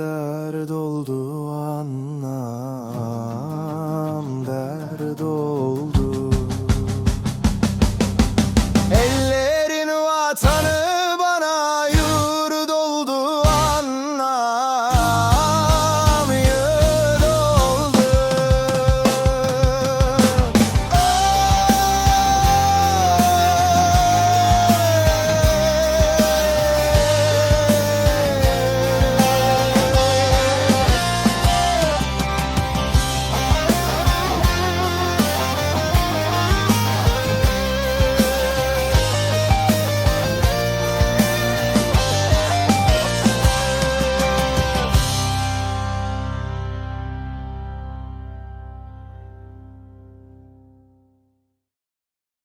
kadar doldu.